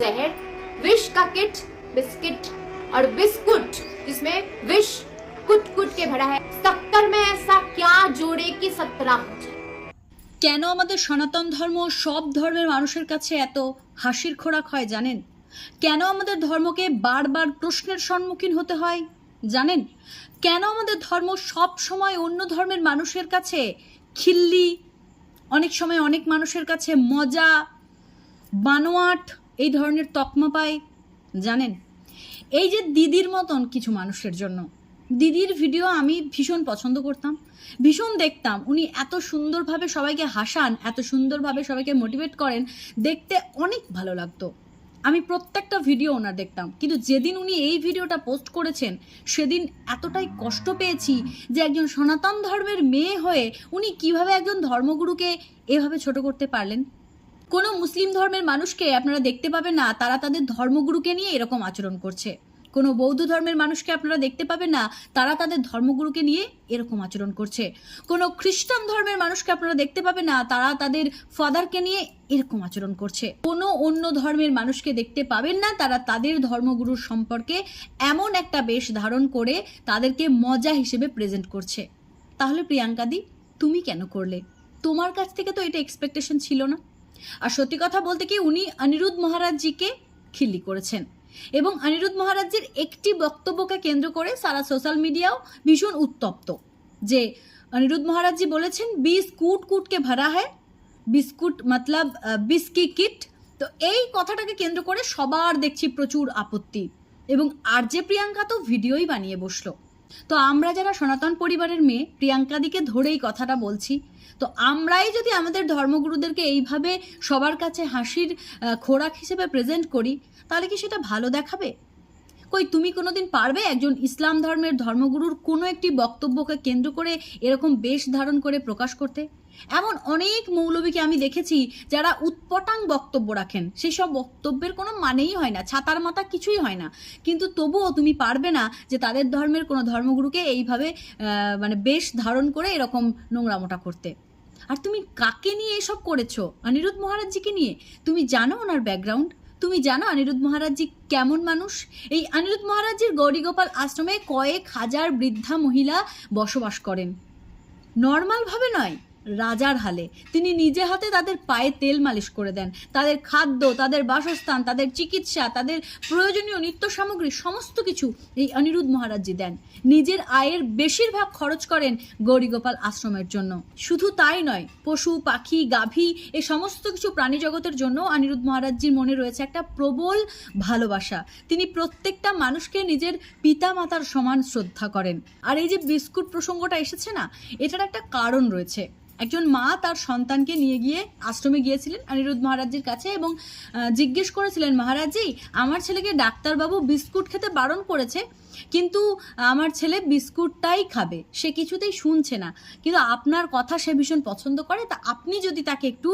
जहर विश का किट बिस्किट और बिस्कुट जिसमें विश कुट कुट के भरा है सत्तर में ऐसा क्या जोड़े कि सत्रह हो जाए কেন আমাদের সনাতন ধর্ম সব ধর্মের মানুষের কাছে এত হাসির খোরাক হয় জানেন কেন আমাদের ধর্মকে বারবার প্রশ্নের সম্মুখীন হতে হয় জানেন কেন আমাদের ধর্ম সব সময় অন্য ধর্মের মানুষের কাছে খিল্লি অনেক সময় অনেক মানুষের কাছে মজা বানোয়াট এই ধরনের তকমা পায়, জানেন? এই যে দিদির মতন কিছু মানুষের জন্য। দিদির ভিডিও আমি ভীষণ পছন্দ করতাম, ভীষণ দেখতাম। উনি এত সুন্দরভাবে সবাইকে হাসান, এত সুন্দরভাবে সবাইকে মোটিভেট করেন, দেখতে অনেক ভালো লাগতো। আমি প্রত্যেকটা ভিডিও ওনার দেখতাম। কিন্তু যেদিন উনি এই ভিডিওটা পোস্ট করেছেন, সেদিন এতটাই কষ্ট পেয়েছি যে একজন সনাতন ধর্মের মেয়ে হয়ে উনি কীভাবে একজন ধর্মগুরুকে এভাবে ছোট করতে পারলেন? কোনো মুসলিম ধর্মের মানুষকে আপনারা দেখতে পাবেন না, তারা তাদের ধর্মগুরুকে নিয়ে এরকম আচরণ করছে। কোনো বৌদ্ধ ধর্মের মানুষকে আপনারা দেখতে পাবেন না, তারা তাদের ধর্মগুরুকে নিয়ে এরকম আচরণ করছে। কোনো খ্রিস্টান ধর্মের মানুষকে আপনারা দেখতে পাবেন না, তারা তাদের ফাদারকে নিয়ে এরকম আচরণ করছে। কোনো অন্য ধর্মের মানুষকে দেখতে পাবেন না, তারা তাদের ধর্মগুরুর সম্পর্কে এমন একটা বেশ ধারণ করে তাদেরকে মজা হিসেবে প্রেজেন্ট করছে। তাহলে প্রিয়াঙ্কাদি তুমি কেন করলে? তোমার কাছ থেকে তো এটা এক্সপেকটেশন ছিল না। আর সত্যি কথা বলতে কি উনি অনিরুদ্ধ মহারাজজিকে খিল্লি করেছেন। এবং অনিরুদ্ধ মহারাজজির একটি বক্তব্যকে কেন্দ্র করে সারা সোশ্যাল মিডিয়াও ভীষণ উত্তপ্ত যে অনিরুদ্ধ মহারাজজি বলেছেন বিস কুট কুটকে ভরা হয় বিস্কুট মতলব বিস্কি কিট? তো এই কথাটাকে কেন্দ্র করে সবার দেখছি প্রচুর আপত্তি এবং আর যে প্রিয়াঙ্কা তো ভিডিওই বানিয়ে বসল। তো আমরা যারা সনাতন পরিবারের মেয়ে প্রিয়াঙ্কাদিকে ধরেই কথাটা বলছি। তো আমরাই যদি আমাদের ধর্মগুরুদেরকে এইভাবে সবার কাছে হাসির খোরাক হিসেবে প্রেজেন্ট করি, তাহলে কি সেটা ভালো দেখাবে? কই, তুমি কোনোদিন পারবে একজন ইসলাম ধর্মের ধর্মগুরুর কোনো একটি বক্তব্যকে কেন্দ্র করে এরকম বেশ ধারণ করে প্রকাশ করতে? এমন অনেক মৌলবীকে আমি দেখেছি যারা উৎপটাং বক্তব্য রাখেন। সেই সব বক্তব্যের কোনো মানেই হয় না, ছাতার মাথা কিছুই হয় না। কিন্তু তবুও তুমি পারবে না যে তাদের ধর্মের কোনো ধর্মগুরুকে এইভাবে মানে বেশ ধারণ করে এরকম নোংরামোটা করতে। আর তুমি কাকে নিয়ে এসব করেছ? অনিরুদ্ধ মহারাজজিকে নিয়ে? তুমি জানো ওনার ব্যাকগ্রাউন্ড? তুমি জানো অনিরুদ্ধ মহারাজজি কেমন মানুষ? এই অনিরুদ্ধ মহারাজজির গৌরীগোপাল আশ্রমে কয়েক হাজার বৃদ্ধা মহিলা বসবাস করেন। নর্মালভাবে নয় রাজার হালে। তিনি নিজে হাতে তাদের পায়ে তেল মালিশ করে দেন। তাদের খাদ্য, তাদের বাসস্থান, তাদের চিকিৎসা, তাদের প্রয়োজনীয় নিত্য সামগ্রী সমস্ত কিছু এই অনিরুদ্ধ মহারাজজি দেন। নিজের আয়ের বেশিরভাগ খরচ করেন গৌরীগোপাল আশ্রমের জন্য। শুধু তাই নয়, পশু, পাখি, গাভী, এ সমস্ত কিছু প্রাণী জগতের জন্য অনিরুদ্ধ মহারাজজির মনে রয়েছে একটা প্রবল ভালোবাসা। তিনি প্রত্যেকটা মানুষকে নিজের পিতা মাতার সমান শ্রদ্ধা করেন। আর এই যে বিস্কুট প্রসঙ্গটা এসেছে না, এটার একটা কারণ রয়েছে। একজন মা তার সন্তানকে নিয়ে গিয়ে আশ্রমে গিয়েছিলেন অনিরুদ্ধ মহারাজজির কাছে এবং জিজ্ঞেস করেছিলেন, মহারাজজি, আমার ছেলেকে ডাক্তারবাবু বিস্কুট খেতে বারণ করেছে, কিন্তু আমার ছেলে বিস্কুটটাই খাবে। সে কিছুতেই শুনছে না। কিন্তু আপনার কথা সে ভীষণ পছন্দ করে, তা আপনি যদি তাকে একটু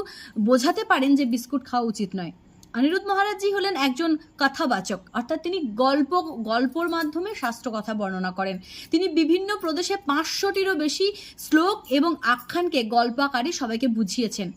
বোঝাতে পারেন যে বিস্কুট খাওয়া উচিত নয়। অনিরুদ্ধ মহারাজজি হলেন একজন কথাবাচক। অর্থাৎ তিনি গল্প, গল্পর মাধ্যমে শাস্ত্র কথা বর্ণনা করেন। তিনি বিভিন্ন প্রদেশে পাঁচশোটিরও বেশি শ্লোক এবং আখ্যানকে গল্প আকারে সবাইকে বুঝিয়েছেন।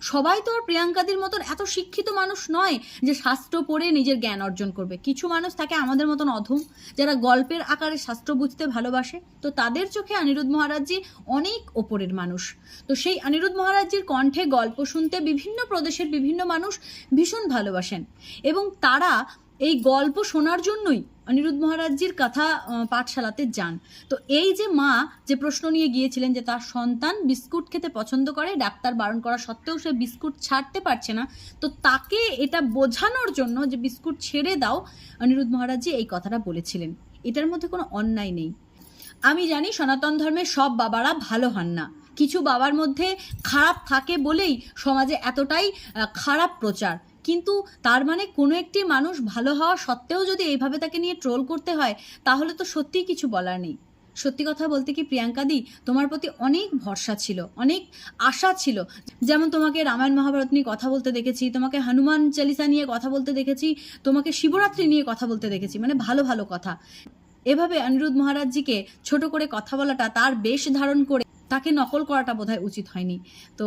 সবাই তো আর প্রিয়াঙ্কাদের মতন এত শিক্ষিত মানুষ নয় যে শাস্ত্র পড়ে নিজের জ্ঞান অর্জন করবে। কিছু মানুষ থাকে আমাদের মতন অধম, যারা গল্পের আকারে শাস্ত্র বুঝতে ভালোবাসে। তো তাদের চোখে অনিরুদ্ধ মহারাজজি অনেক ওপরের মানুষ। তো সেই অনিরুদ্ধ মহারাজজির কণ্ঠে গল্প শুনতে বিভিন্ন প্রদেশের বিভিন্ন মানুষ ভীষণ ভালোবাসেন। এবং তারা এই গল্প শোনার জন্যই অনিরুদ্ধ মহারাজজির কথা পাঠশালাতে যান। তো এই যে মা যে প্রশ্ন নিয়ে গিয়েছিলেন যে তার সন্তান বিস্কুট খেতে পছন্দ করে, ডাক্তার বারণ করা সত্ত্বেও সে বিস্কুট ছাড়তে পারছে না, তো তাকে এটা বোঝানোর জন্য যে বিস্কুট ছেড়ে দাও, অনিরুদ্ধ মহারাজজি এই কথাটা বলেছিলেন। এটার মধ্যে কোনো অন্যায় নেই। আমি জানি সনাতন ধর্মের সব বাবারা ভালো হন না। কিছু বাবার মধ্যে খারাপ থাকে বলেই সমাজে এতটাই খারাপ প্রচার। কিন্তু তার মানে কোনো একটি মানুষ ভালো হওয়া সত্ত্বেও যদি এইভাবে তাকে নিয়ে ট্রোল করতে হয়, তাহলে তো সত্যিই কিছু বলার নেই। সত্যি কথা বলতে কি প্রিয়াঙ্কাদি তোমার প্রতি অনেক ভরসা ছিল, অনেক আশা ছিল। যেমন তোমাকে রামায়ণ মহাভারত নিয়ে কথা বলতে দেখেছি, তোমাকে হনুমান চালিসা নিয়ে কথা বলতে দেখেছি, তোমাকে শিবরাত্রি নিয়ে কথা বলতে দেখেছি মানে ভালো ভালো কথা। এভাবে অনিরুদ্ধ মহারাজজিকে ছোট করে কথা বলাটা তার বেশ ধারণ করে। তাকে নকল করাটা বোধহয় উচিত হয়নি। তো,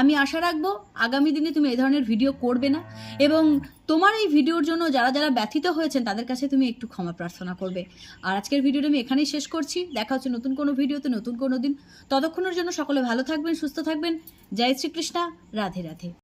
আমি আশা রাখব আগামী দিনে তুমি এ ধরনের ভিডিও করবে না এবং তোমার এই ভিডিওর জন্য যারা যারা ব্যথিত হয়েছেন তাদের কাছে তুমি একটু ক্ষমা প্রার্থনা করবে। আর আজকের ভিডিওটা আমি এখানেই শেষ করছি। দেখা হচ্ছে নতুন কোনো ভিডিওতে নতুন কোনো দিন। ততক্ষণের জন্য সকলে ভালো থাকবেন, সুস্থ থাকবেন। জয় শ্রীকৃষ্ণা। রাধে রাধে।